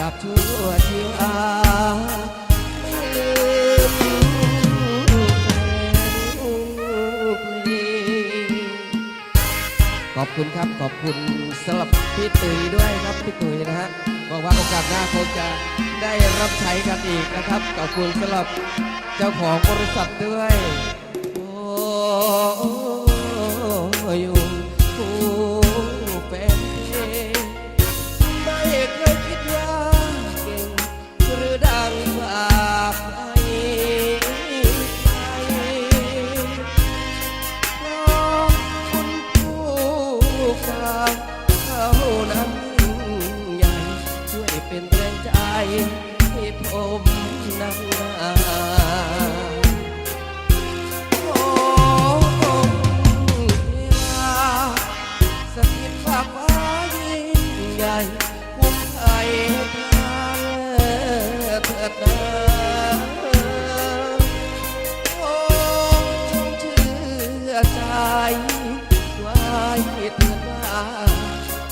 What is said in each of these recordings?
กับชั่วชีวาไม่ลืมขอบคุณครับขอบคุณสำหรับพี่ตุ๋ยด้วยครับพี่ตุ๋ยนะฮะบอกว่าโอกาสหน้าคงจะได้รับใช้กันอีกนะครับ ขอบคุณสำหรับเจ้าของบริษัทด้วยโอ้ เขานั้นยิ่งใหญ่ช่วยเป็นแรงใจให้ผมนำหน้าโอ้องค์เทวาสถิตฝากฟ้ายิ่งใหญ่คุ้มไทยทานเถิดนาโอ้จงเชื่อใจ ไว้เถิดว่า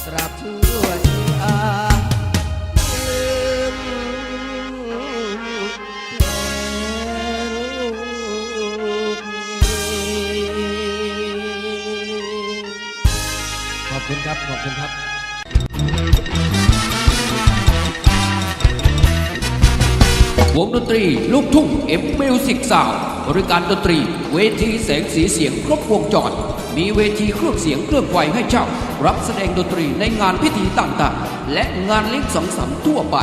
ตราบชั่วชีวาขอบคุณครับ ขอบคุณครับวงดนตรี ลูกทุ่งเอ็มมิวสิกสาวบริการดนตรี เวทีแสงสีเสียงครบวงจร มีเวทีเครื่องเสียงเครื่องไฟให้เช่า รับแสดงดนตรีในงานพิธีต่างๆ และงานเล็กสังสรรค์ทั่วไป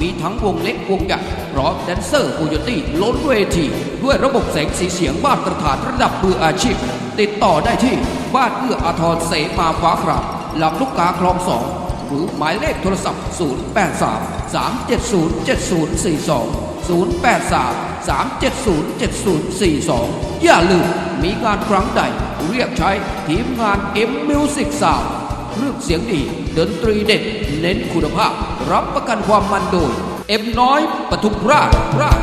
มีทั้งวงเล็กวงใหญ่พร้อมแดนเซอร์โคโยตี้ล้นเวที ด้วยระบบแสงสีเสียงมาตรฐานระดับมืออาชีพ ติดต่อได้ที่บ้านเอื้ออาทรเสมาฟ้าครามลำลูกกาคลองสองหรือหมายเลขโทรศัพท์ 083 370 7042 083 370 7042 อย่าลืมมีงานครั้งใด เรียกใช้ทีมงาน M Music Sound เครื่องเสียงดีดนตรีเด็ด เน้นคุณภาพ รับประกันความมันโดย เอ็มน้อยปทุมราชราช